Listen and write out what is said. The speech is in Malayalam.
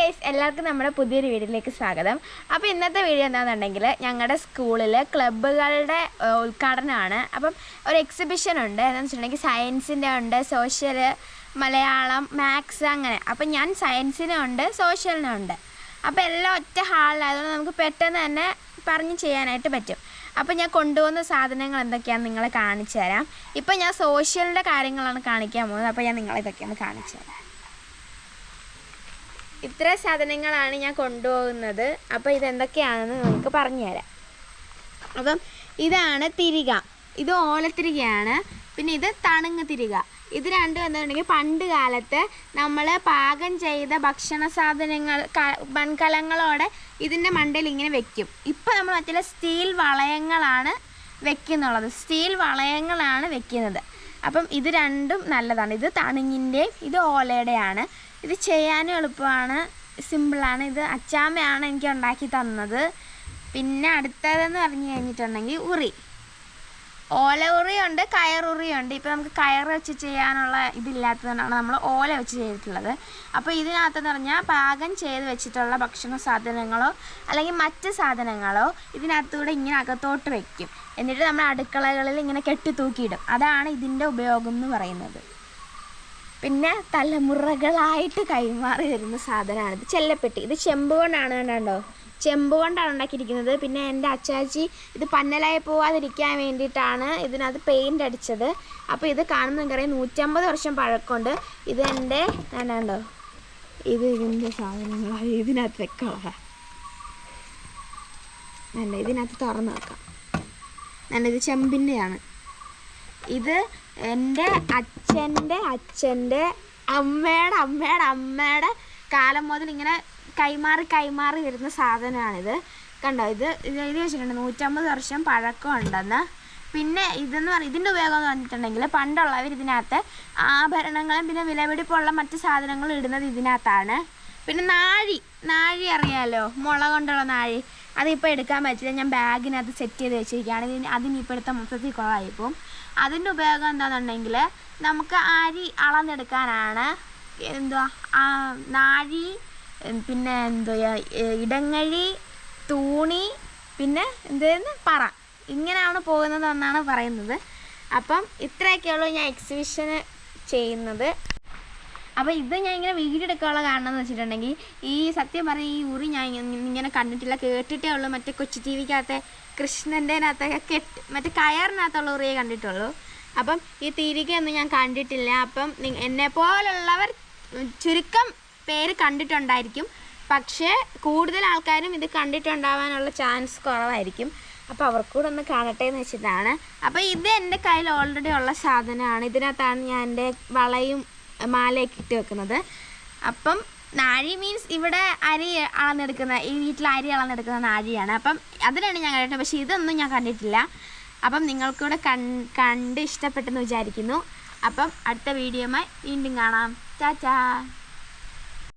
ഗൈസ് എല്ലാവർക്കും നമ്മുടെ പുതിയൊരു വീഡിയോയിലേക്ക് സ്വാഗതം. അപ്പോൾ ഇന്നത്തെ വീഡിയോ എന്താണെന്നുണ്ടെങ്കിൽ ഞങ്ങളുടെ സ്കൂളിൽ ക്ലബ്ബുകളുടെ ഉദ്ഘാടനമാണ്. അപ്പം ഒരു എക്സിബിഷൻ ഉണ്ട്. എന്താണെന്ന് വെച്ചിട്ടുണ്ടെങ്കിൽ സയൻസിന്റെ ഉണ്ട് സോഷ്യൽ മലയാളം മാത്സ് അങ്ങനെ. അപ്പം ഞാൻ സയൻസിനും ഉണ്ട് സോഷ്യലിനും ഉണ്ട്. അപ്പോൾ എല്ലാം ഒറ്റ ഹാളിലായതുകൊണ്ട് നമുക്ക് പെട്ടെന്ന് തന്നെ പറഞ്ഞ് ചെയ്യാനായിട്ട് പറ്റും. അപ്പോൾ ഞാൻ കൊണ്ടുപോകുന്ന സാധനങ്ങൾ എന്തൊക്കെയാണെന്ന് നിങ്ങളെ കാണിച്ചു തരാം. ഇപ്പം ഞാൻ സോഷ്യലിന്റെ കാര്യങ്ങളാണ് കാണിക്കാൻ പോകുന്നത്. അപ്പോൾ ഞാൻ നിങ്ങളെ ഇതൊക്കെയാണ് കാണിച്ചു തരാം. ഇത്ര സാധനങ്ങളാണ് ഞാൻ കൊണ്ടുപോകുന്നത്. അപ്പോൾ ഇതെന്തൊക്കെയാണെന്ന് നിങ്ങൾക്ക് പറഞ്ഞുതരാം. അപ്പം ഇതാണ് തിരിക. ഇത് ഓലത്തിരികയാണ്. പിന്നെ ഇത് തണുങ്ങ് തിരിക. ഇത് രണ്ടും എന്താണെന്നുണ്ടെങ്കിൽ പണ്ട് കാലത്ത് നമ്മൾ പാകം ചെയ്ത ഭക്ഷണ സാധനങ്ങൾ മൺകലങ്ങളോടെ ഇതിന്റെ മണ്ടയിൽ ഇങ്ങനെ വെക്കും. ഇപ്പോൾ നമ്മൾ മറ്റുള്ള സ്റ്റീൽ വളയങ്ങളാണ് വെക്കുന്നുള്ളത്. സ്റ്റീൽ വളയങ്ങളാണ് വെക്കുന്നത്. അപ്പം ഇത് രണ്ടും നല്ലതാണ്. ഇത് തണിങ്ങിന്റെയും ഇത് ഓലയുടെയാണ്. ഇത് ചെയ്യാനും എളുപ്പമാണ്. സിമ്പിളാണ്. ഇത് അച്ചാമ്മയാണ് എനിക്ക് ഉണ്ടാക്കി തന്നത്. പിന്നെ അടുത്തതെന്ന് പറഞ്ഞു കഴിഞ്ഞിട്ടുണ്ടെങ്കിൽ ഉറി. ഓല ഉറിയുണ്ട് കയറുറിയുണ്ട്. ഇപ്പോൾ നമുക്ക് കയർ വെച്ച് ചെയ്യാനുള്ള ഇതില്ലാത്തതുകൊണ്ടാണ് നമ്മൾ ഓല വെച്ച് ചെയ്തിട്ടുള്ളത്. അപ്പോൾ ഇതിനകത്തെന്ന് പറഞ്ഞാൽ പാകം ചെയ്ത് വെച്ചിട്ടുള്ള ഭക്ഷണ സാധനങ്ങളോ അല്ലെങ്കിൽ മറ്റ് സാധനങ്ങളോ ഇതിനകത്തൂടെ ഇങ്ങനെ അകത്തോട്ട് വയ്ക്കും എന്നിട്ട് നമ്മൾ അടുക്കളകളിൽ ഇങ്ങനെ കെട്ടി തൂക്കിയിടും. അതാണ് ഇതിന്റെ ഉപയോഗം എന്ന് പറയുന്നത്. പിന്നെ തലമുറകളായിട്ട് കൈമാറി വരുന്ന സാധനമാണ് ഇത്. ചെല്ലപ്പെട്ടി. ഇത് ചെമ്പ് കൊണ്ടാണ് കണ്ടോ? ചെമ്പ് കൊണ്ടാണ് ഉണ്ടാക്കിയിരിക്കുന്നത്. പിന്നെ എന്റെ അച്ചാച്ചി ഇത് പന്നലായി പോവാതിരിക്കാൻ വേണ്ടിയിട്ടാണ് ഇതിനകത്ത് പെയിന്റ് അടിച്ചത്. അപ്പോൾ ഇത് കാണുമ്പോൾ നിങ്ങൾക്കറിയാം നൂറ്റമ്പത് വർഷം പഴക്കമുണ്ട്. ഇത് എന്റെ കണ്ടോ? ഇത് ഇതിന്റെ സാധനങ്ങളാണ്. ഇതിനകത്ത് വെക്കാം അല്ല ഇതിനകത്ത് തുറന്ന് വെക്കാം നല്ല ഇത് ചെമ്പിന്റെയാണ്. ഇത് എന്റെ അച്ഛന്റെ അച്ഛന്റെ അമ്മയുടെ അമ്മയുടെ അമ്മയുടെ കാലം മുതൽ ഇങ്ങനെ കൈമാറി കൈമാറി വരുന്ന സാധനമാണിത്. കണ്ടോ? ഇത് ഇത് എഴുതി വെച്ചിട്ടുണ്ട്. നൂറ്റമ്പത് വർഷം പഴക്കം ഉണ്ടെന്ന് പിന്നെ ഇതെന്ന് പറഞ്ഞ ഇതിന്റെ ഉപയോഗം എന്ന് പറഞ്ഞിട്ടുണ്ടെങ്കിൽ പണ്ടുള്ളവർ ഇതിനകത്ത് ആഭരണങ്ങളും പിന്നെ വിലപിടിപ്പുള്ള മറ്റ് സാധനങ്ങളും ഇടുന്നത് ഇതിനകത്താണ്. പിന്നെ നാഴി നാഴി അറിയാലോ? മുള കൊണ്ടുള്ള നാഴി. അതിപ്പോൾ എടുക്കാൻ പറ്റില്ല. ഞാൻ ബാഗിനകത്ത് സെറ്റ് ചെയ്ത് വെച്ചിരിക്കുകയാണ്. ഇതിന് അതിനിപ്പോൾ എടുത്ത മൊത്തത്തിൽ കുറവായിപ്പോൾ അതിന്റെ ഉപയോഗം എന്താണെന്നുണ്ടെങ്കിൽ നമുക്ക് അരി അളന്നെടുക്കാനാണ് എന്തുവാ? നാഴി പിന്നെ എന്തുവാ? ഇടങ്ങഴി തൂണി പിന്നെ എന്തായിരുന്നു പറ. ഇങ്ങനെയാണ് പോകുന്നതെന്നാണ് പറയുന്നത്. അപ്പം ഇത്രയൊക്കെയുള്ളൂ ഞാൻ എക്സിബിഷന് ചെയ്യുന്നത്. അപ്പോൾ ഇത് ഞാൻ ഇങ്ങനെ വീഡിയോ എടുക്കാനുള്ള കാരണം എന്ന് വെച്ചിട്ടുണ്ടെങ്കിൽ ഈ സത്യം പറഞ്ഞ ഈ ഉറി ഞാൻ ഇങ്ങനെ- കണ്ടിട്ടില്ല കേട്ടിട്ടേ ഉള്ളൂ. മറ്റേ കൊച്ചു ടി വിക്കകത്തെ കൃഷ്ണന്റെനകത്തെ കെട്ട് മറ്റേ കയറിനകത്തുള്ള ഉറിയെ കണ്ടിട്ടുള്ളൂ. അപ്പം ഈ തിരികെയൊന്നും ഞാൻ കണ്ടിട്ടില്ല. അപ്പം എന്നെ പോലുള്ളവർ ചുരുക്കം പേര് കണ്ടിട്ടുണ്ടായിരിക്കും. പക്ഷേ കൂടുതൽ ആൾക്കാരും ഇത് കണ്ടിട്ടുണ്ടാവാനുള്ള ചാൻസ് കുറവായിരിക്കും. അപ്പോൾ അവർക്കൂടെ ഒന്ന് കാണട്ടെ എന്ന് വെച്ചിട്ടാണ്. അപ്പോൾ ഇത് എന്റെ കയ്യിൽ ഓൾറെഡി ഉള്ള സാധനമാണ്. ഇതിനകത്താണ് ഞാൻ എന്റെ വളയും മാലയൊക്കെ ഇട്ട് വെക്കുന്നത്. അപ്പം നാഴി മീൻസ് ഇവിടെ അരി അളന്നെടുക്കുന്ന ഈ വീട്ടിൽ അരി അളന്നെടുക്കുന്ന നാഴിയാണ്. അപ്പം അതിനാണ് ഞാൻ കണ്ടിട്ട് പക്ഷേ ഇതൊന്നും ഞാൻ കണ്ടിട്ടില്ല. അപ്പം നിങ്ങൾക്കൂടെ കൺ കണ്ട് ഇഷ്ടപ്പെട്ടെന്ന് വിചാരിക്കുന്നു. അപ്പം അടുത്ത വീഡിയോമായി വീണ്ടും കാണാം. ചാച്ചാ